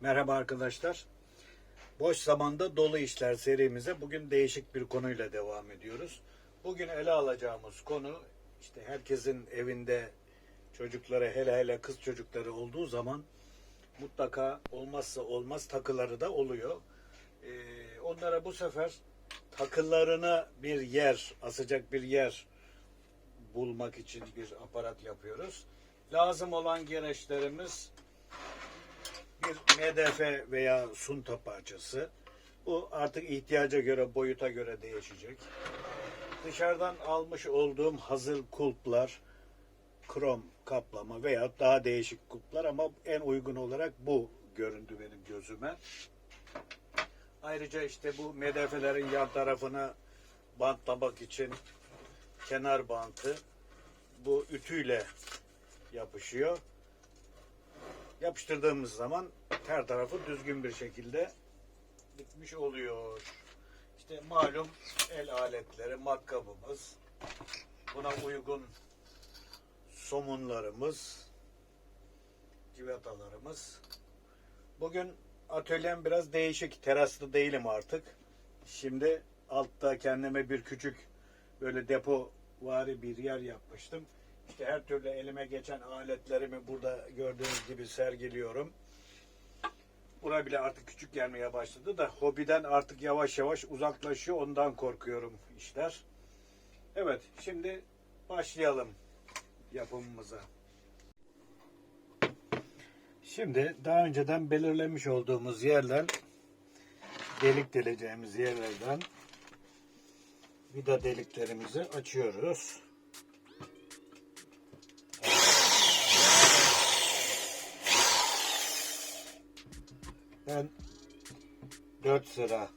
Merhaba arkadaşlar. Boş zamanda dolu işler serimize bugün değişik bir konuyla devam ediyoruz. Bugün ele alacağımız konu işte herkesin evinde çocukları hele hele kız çocukları olduğu zaman mutlaka olmazsa olmaz takıları da oluyor. Ee, onlara bu sefer takılarına bir yer, asacak bir yer bulmak için bir aparat yapıyoruz. Lazım olan gereçlerimiz bir MDF veya sunta parçası. Bu artık ihtiyaca göre, boyuta göre değişecek. Dışarıdan almış olduğum hazır kulplar, krom kaplama veya daha değişik kulplar ama en uygun olarak bu göründü benim gözüme. Ayrıca işte bu MDF'lerin yan tarafına bantlamak için kenar bantı bu ütüyle yapışıyor yapıştırdığımız zaman her tarafı düzgün bir şekilde bitmiş oluyor. İşte malum el aletleri, matkabımız, buna uygun somunlarımız, civatalarımız. Bugün atölyem biraz değişik. Teraslı değilim artık. Şimdi altta kendime bir küçük böyle depo vari bir yer yapmıştım. İşte her türlü elime geçen aletlerimi burada gördüğünüz gibi sergiliyorum. Buna bile artık küçük gelmeye başladı da hobiden artık yavaş yavaş uzaklaşıyor. Ondan korkuyorum işler. Evet şimdi başlayalım yapımımıza. Şimdi daha önceden belirlemiş olduğumuz yerden delik deleceğimiz yerlerden vida deliklerimizi açıyoruz. Ben 4 sıra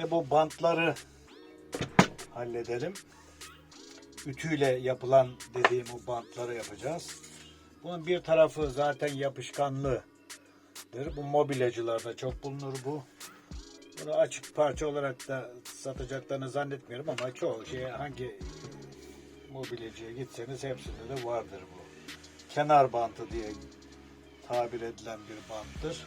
Şimdi bu bantları halledelim. Ütüyle yapılan dediğim bu bantları yapacağız. Bunun bir tarafı zaten yapışkanlıdır. Bu mobilyacılarda çok bulunur bu. Bunu açık parça olarak da satacaklarını zannetmiyorum ama çoğu şey hangi mobilyacıya gitseniz hepsinde de vardır bu. Kenar bantı diye tabir edilen bir banttır.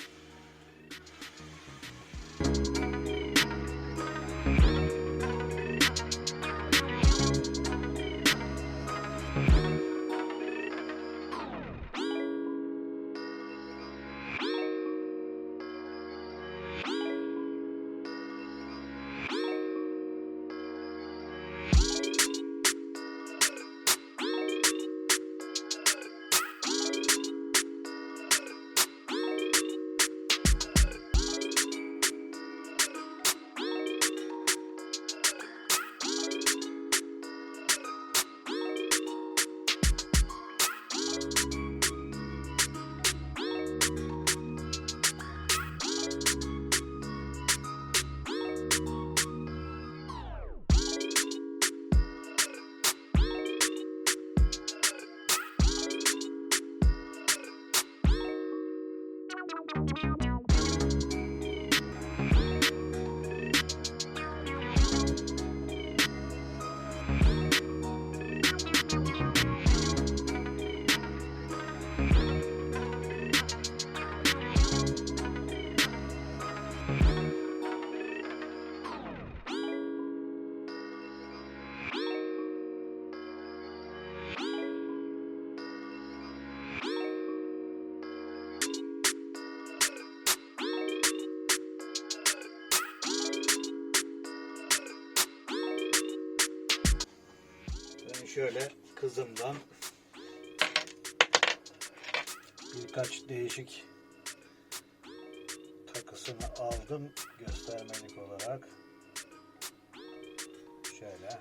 Şöyle kızımdan birkaç değişik takısını aldım göstermelik olarak. Şöyle.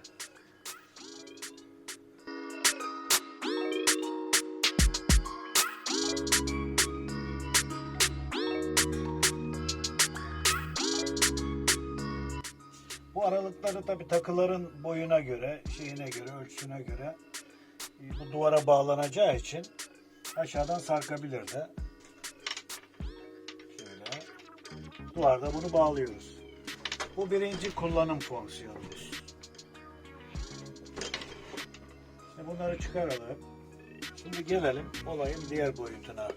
Bu aralıkları tabi takıların boyuna göre, şeyine göre, ölçüsüne göre e, bu duvara bağlanacağı için aşağıdan sarkabilir de. Şöyle. Duvarda bunu bağlıyoruz. Bu birinci kullanım fonksiyonumuz. Şimdi bunları çıkaralım. Şimdi gelelim olayın diğer boyutuna.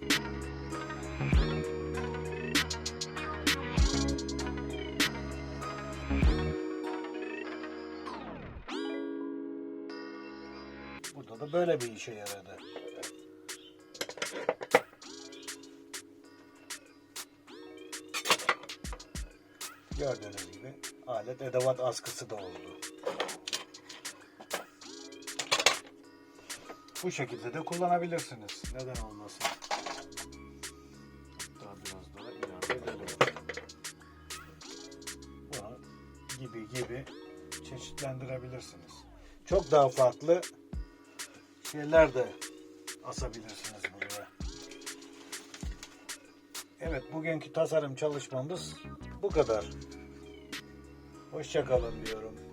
Böyle bir işe yaradı. Gördüğünüz gibi alet edevat askısı da oldu. Bu şekilde de kullanabilirsiniz. Neden olmasın? Daha biraz daha ilave edelim. Bunu gibi gibi çeşitlendirebilirsiniz. Çok daha farklı şeyler de asabilirsiniz buraya. Evet bugünkü tasarım çalışmamız bu kadar. Hoşçakalın diyorum.